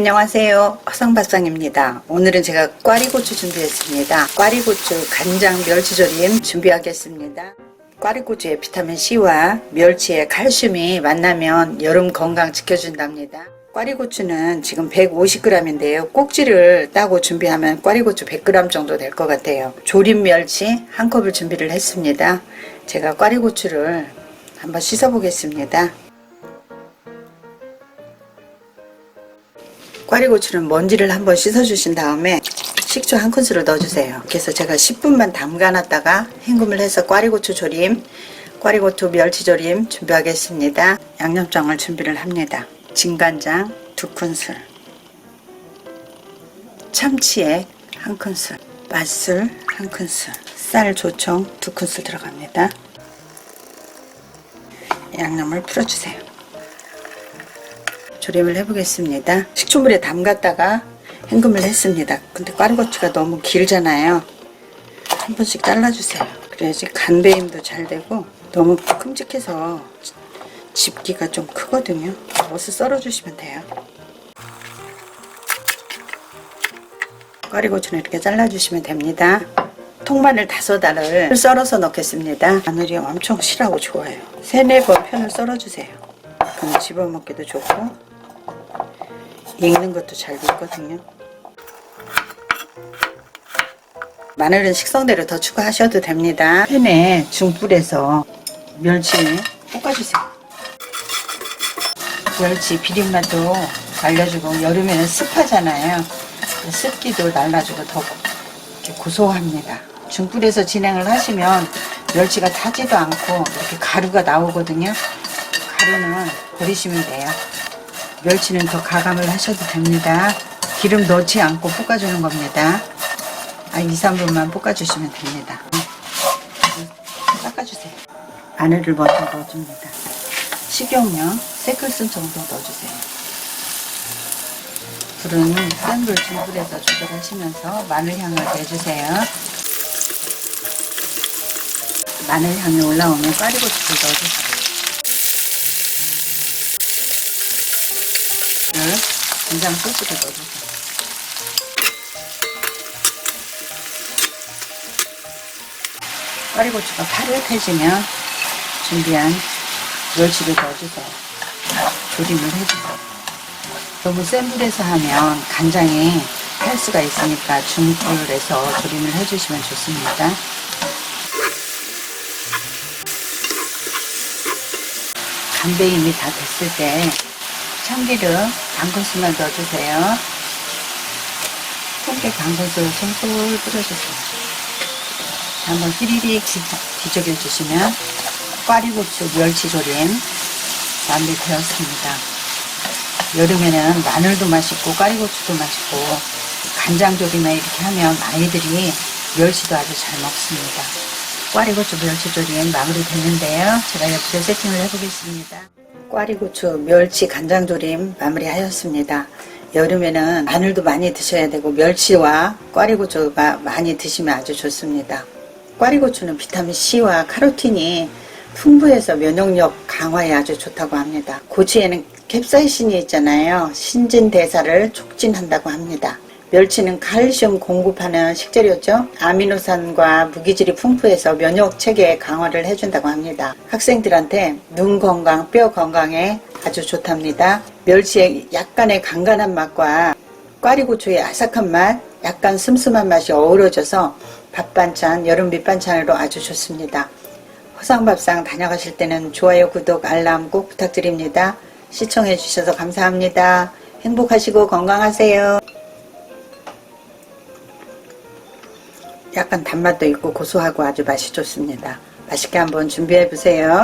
안녕하세요. 화성밥상입니다. 오늘은 제가 꽈리고추 준비했습니다. 꽈리고추 간장 멸치조림 준비하겠습니다. 꽈리고추의 비타민C와 멸치의 칼슘이 만나면 여름 건강 지켜준답니다. 꽈리고추는 지금 150g인데요. 꼭지를 따고 준비하면 꽈리고추 100g 정도 될 것 같아요. 조림 멸치 한 컵을 준비를 했습니다. 제가 꽈리고추를 한번 씻어 보겠습니다. 꽈리고추는 먼지를 한번 씻어주신 다음에 식초 한 큰술을 넣어주세요. 그래서 제가 10분만 담가놨다가 헹굼을 해서 꽈리고추 조림, 꽈리고추 멸치 조림 준비하겠습니다. 양념장을 준비를 합니다. 진간장 두 큰술, 참치액 한 큰술, 맛술 한 큰술, 쌀 조청 두 큰술 들어갑니다. 양념을 풀어주세요. 조림을 해보겠습니다. 식초물에 담갔다가 헹굼을 했습니다. 근데 꽈리고추가 너무 길잖아요. 한 번씩 잘라주세요. 그래야지 간 배임도 잘 되고 너무 큼직해서 집기가 좀 크거든요. 옷을 썰어주시면 돼요. 꽈리고추는 이렇게 잘라주시면 됩니다. 통마늘 다섯 알을 썰어서 넣겠습니다. 마늘이 엄청 실하고 좋아요. 세네 번 편을 썰어주세요. 그럼 집어먹기도 좋고 익는 것도 잘 익거든요. 마늘은 식성대로 더 추가하셔도 됩니다. 팬에 중불에서 멸치 볶아주세요. 멸치 비린맛도 날려주고 여름에는 습하잖아요. 습기도 날라주고 더 고소합니다. 중불에서 진행을 하시면 멸치가 타지도 않고 이렇게 가루가 나오거든요. 가루는 버리시면 돼요. 멸치는 더 가감을 하셔도 됩니다. 기름 넣지 않고 볶아주는 겁니다. 아, 2, 3분만 볶아주시면 됩니다. 닦아주세요. 마늘을 먼저 넣어줍니다. 식용유 3큰술 정도 넣어주세요. 불은 센불 중불에서 조절하시면서 마늘 향을 내주세요. 마늘 향이 올라오면 꽈리고추를 넣어주세요. 간장 소스를 넣어주세요. 꽈리고추가 파릇해지면 준비한 멸치를 넣어주세요. 조림을 해주세요. 너무 센 불에서 하면 간장이 탈 수가 있으니까 중불에서 조림을 해주시면 좋습니다. 간배임이 다 됐을 때 참기름 반 큰술만 넣어주세요. 통깨 반 큰술 솔솔 뿌려주세요. 한번 휘리릭 뒤적여 주시면 꽈리고추 멸치조림 마무리되었습니다. 여름에는 마늘도 맛있고 꽈리고추도 맛있고 간장조림에 이렇게 하면 아이들이 멸치도 아주 잘 먹습니다. 꽈리고추 멸치조림 마무리 됐는데요. 제가 옆에 세팅을 해보겠습니다. 꽈리고추 멸치 간장조림 마무리하였습니다. 여름에는 마늘도 많이 드셔야 되고 멸치와 꽈리고추가 많이 드시면 아주 좋습니다. 꽈리고추는 비타민C와 카로틴이 풍부해서 면역력 강화에 아주 좋다고 합니다. 고추에는 캡사이신이 있잖아요. 신진대사를 촉진한다고 합니다. 멸치는 칼슘 공급하는 식재료죠. 아미노산과 무기질이 풍부해서 면역 체계 강화를 해준다고 합니다. 학생들한테 눈 건강, 뼈 건강에 아주 좋답니다. 멸치의 약간의 간간한 맛과 꽈리고추의 아삭한 맛, 약간 슴슴한 맛이 어우러져서 밥 반찬, 여름 밑반찬으로 아주 좋습니다. 화상밥상 다녀가실 때는 좋아요, 구독, 알람 꼭 부탁드립니다. 시청해 주셔서 감사합니다. 행복하시고 건강하세요. 약간 단맛도 있고 고소하고 아주 맛이 좋습니다. 맛있게 한번 준비해 보세요.